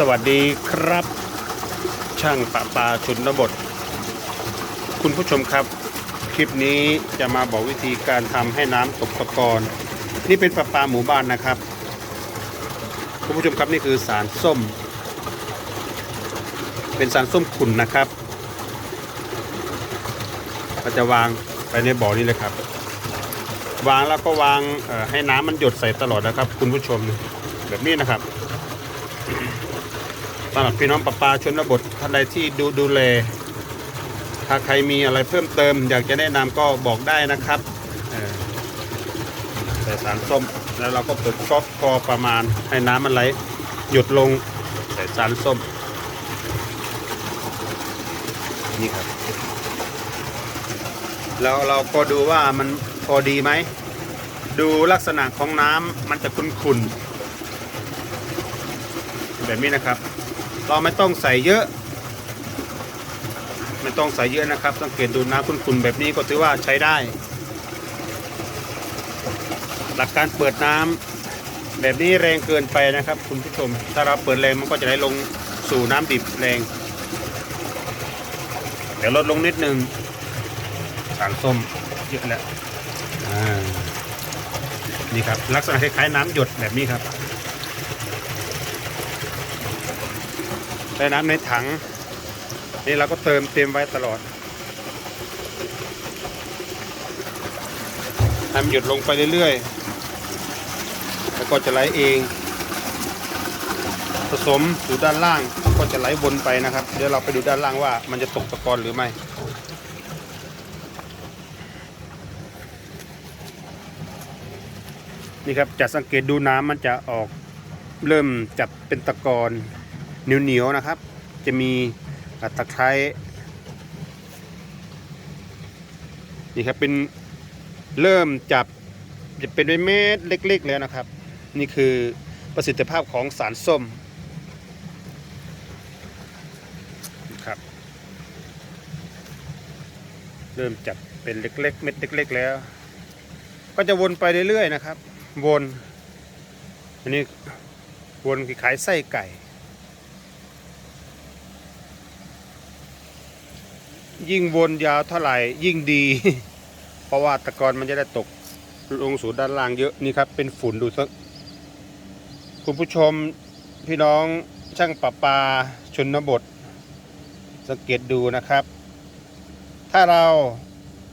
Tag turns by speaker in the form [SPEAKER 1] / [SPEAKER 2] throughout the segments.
[SPEAKER 1] สวัสดีครับ ช่างปะปาชนบท คุณผู้ชมครับ คลิปนี้จะมาบอกวิธีการทำให้น้ำตกตะกอนนี่เป็นปลาปาหมู่บ้านนะครับ คุณผู้ชมครับนี่คือสารส้ม เป็นสารส้มขุ่นนะครับเราจะวางไปในบ่อนี้เลยครับ วางแล้วก็วางให้น้ำมันหยดใส่ตลอดนะครับ คุณผู้ชมแบบนี้นะครับ สำหรับพี่น้องประปาชนบทท่านใดที่ดูดูแล ถ้าใครมีอะไรเพิ่มเติม อยากจะแนะนำก็บอกได้นะครับใส่สารส้มแล้วเราก็เปิดก๊อกพอประมาณให้น้ำมันไหล หยุดลงใส่สารส้ม นี่ครับ แล้วเราก็ดูว่ามันพอดีไหม ดูลักษณะของน้ำมันจะขุ่นๆแบบนี้นะครับ เราไม่ต้องใส่เยอะ ไม่ต้องใส่เยอะนะครับ สังเกตดูน้ำขุ่นๆแบบนี้ก็ถือว่าใช้ได้ หลักการเปิดน้ำแบบนี้แรงเกินไปนะครับ คุณผู้ชม ถ้าเราเปิดแรงมันก็จะไหลลงสู่น้ำดิบแรง เดี๋ยวลดลงนิดนึงสารส้มเยอะแล้วนี่ครับลักษณะคล้ายๆน้ำหยดแบบนี้ครับ ใส่น้ำในถัง นี่เราก็เติมเต็มไว้ตลอดให้มันหยดลงไปเรื่อยๆ แล้วก็จะไหลเอง ผสมอยู่ด้านล่างก็จะไหลวนไปนะครับ เดี๋ยวเราไปดูด้านล่างว่ามันจะตกตะกอนหรือไม่นี่ครับจะสังเกตดูน้ำมันจะออกเริ่มจับเป็นตะกอน เหนียวๆนะครับ จะมีตะไคร้นี่ครับเป็นเริ่มจับจะเป็นเม็ดเล็กๆแล้วนะครับ นี่คือประสิทธิภาพของสารส้มครับ เริ่มจับเป็นเล็กๆ เม็ดเล็ก ๆ แล้ว ก็จะวนไปเรื่อยๆนะครับ วน อันนี้วนคล้ายไส้ไก่ ยิ่งวนยาวเท่าไหร่ยิ่งดี เพราะว่าตะกอนมันจะได้ตกลงสู่ด้านล่างเยอะนี่ครับ เป็นฝุ่นดูสักคุณผู้ชมพี่น้องช่างประปาชนบท สังเกตดูนะครับ ถ้าเรา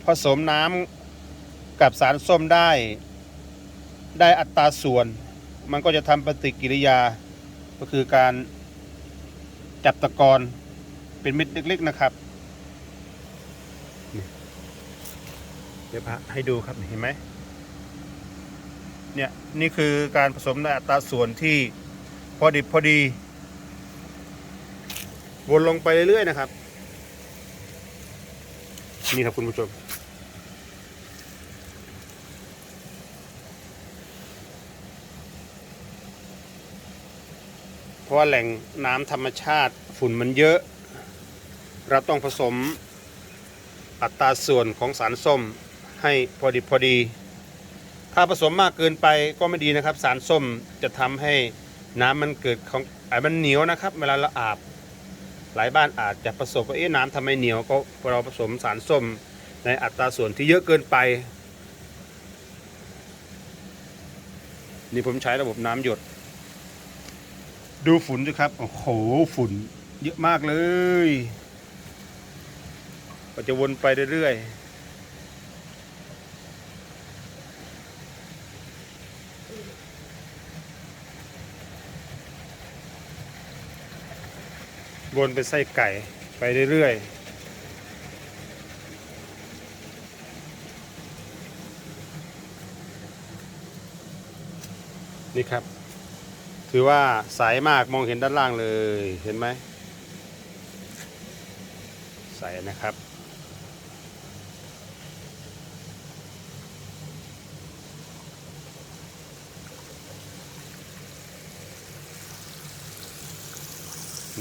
[SPEAKER 1] ผสมน้ำกับสารส้มได้ ได้อัตราส่วน มันก็จะทำปฏิกิริยา ก็คือการจับตะกอนเป็นเม็ดเล็กๆนะครับ เดี๋ยวพาให้ดูครับเห็นไหมเนี่ยนี่คือการผสมในอัตราส่วนที่พอดิบพอดี วนลงไปเรื่อยๆนะครับ นี่ครับคุณผู้ชมเพราะว่าแหล่งน้ำธรรมชาติฝุ่นมันเยอะ เราต้องผสมอัตราส่วนของสารส้ม ให้พอดีพอดี ถ้าผสมมากเกินไปก็ไม่ดีนะครับ สารส้มจะทำให้น้ำมันเกิดของไอ้มันเหนียวนะครับ เวลาเราอาบหลายบ้านอาจจะประสบว่าเอ๊ะน้ำทำไมเหนียวก็เราผสมสารส้มในอัตราส่วนที่เยอะเกินไป นี่ผมใช้ระบบน้ำหยด ดูฝุ่นสิครับ โอ้โหฝุ่นเยอะมากเลย ก็จะวนไปเรื่อยๆ วนเป็นไส้ไก่ไปเรื่อยๆ นี่ครับ ถือว่าใสามากมองเห็นด้านล่างเลย เห็นไหม ใสนะครับ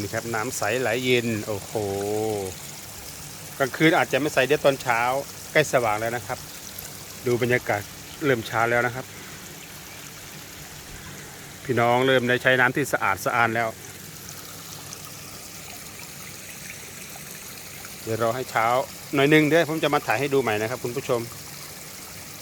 [SPEAKER 1] นี่ครับน้ำใสไหลเย็น โอ้โหกลางคืนอาจจะไม่ใสเดี๋ยวตอนเช้า ใกล้สว่างแล้วนะครับ ดูบรรยากาศเริ่มช้าแล้วนะครับ พี่น้องเริ่มได้ใช้น้ำที่สะอาดสะอานแล้ว เดี๋ยวรอให้เช้าหน่อยนึงเดี๋ยวผมจะมาถ่ายให้ดูใหม่นะครับ คุณผู้ชม